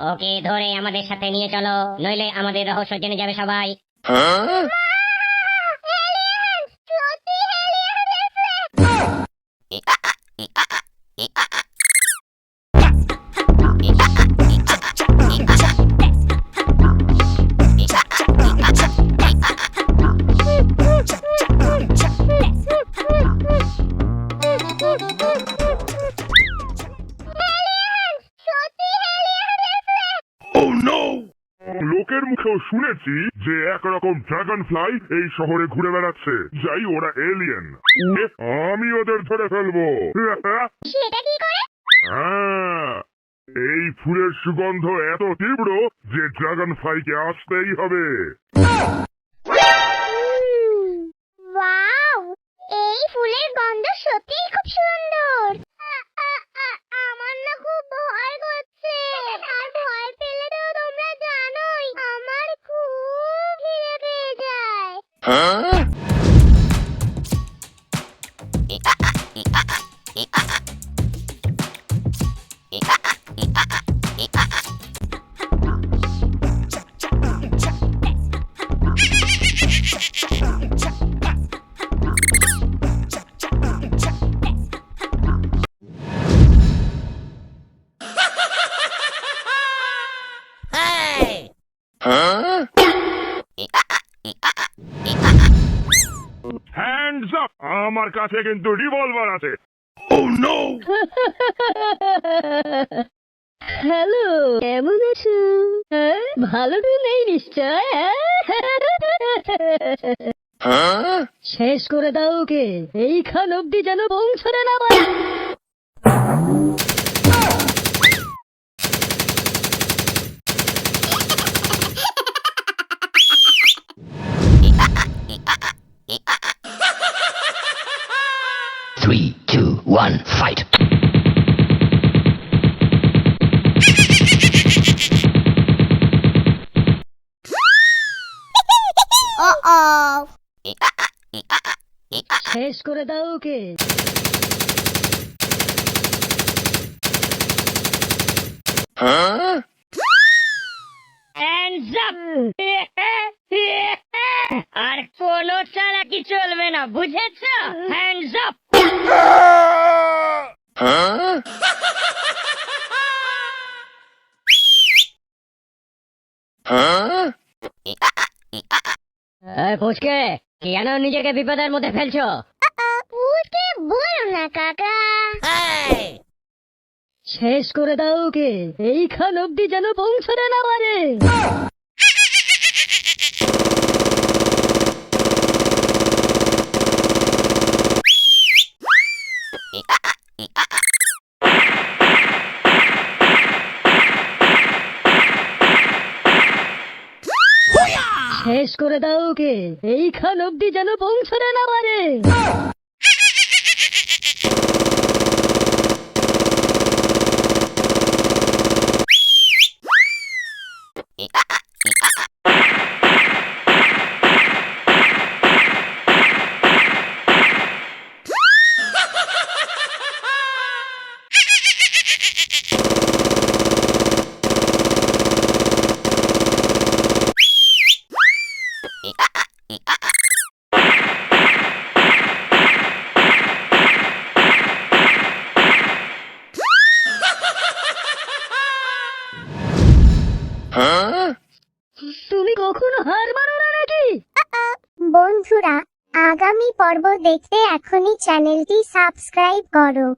ওকে ধরে আমাদের সাথে নিয়ে চলো নইলে আমাদের রহস্য জেনে যাবে সবাই Huh? Oh মুখেও শুনেছি যে একরকম ড্রাগন ফ্লাই এই শহরে ঘুরে বেড়াচ্ছে। যাই ওরা এলিয়েন আমি ওদের ধরে ফেলব। সেটা কি করে? হ্যাঁ, এই ফুলের সুগন্ধ এত তীব্র যে ড্রাগন ফ্লাইকে আসতেই হবে। এই ফুলের গন্ধ সত্যিই খুব সুন্দর। 嗯。আমার কাছে কিন্তু রিভলভার আছে Oh no! হ্যালো কেমন আছো হ্যাঁ? ভালো তো নেই নিশ্চয় হ্যাঁ? শেষ করে দাও ওকে এইখান অব্দি যেন পৌঁছতে না পারে Three, two, one, fight. ও শেষ করে দাও ওকে! আর কোনো চালাকি চলবে না বুঝেছ হ্যান্ডস আপ Huh? Huh? ফুচকে কেন নিজেকে বিপদের মধ্যে ফেলছো উঠে বলো না কাকা শেষ করে দাও ওকে এইখান অব্দি যেন পৌঁছতে না পারে শেষ করে দাও ওকে। এইখান অব্দি যেন পৌঁছানো না পারে। তুমি কখনো হার মানো না নাকি? বন্ধুরা আগামী পর্ব দেখতে এখনই চ্যানেলটি সাবস্ক্রাইব করো।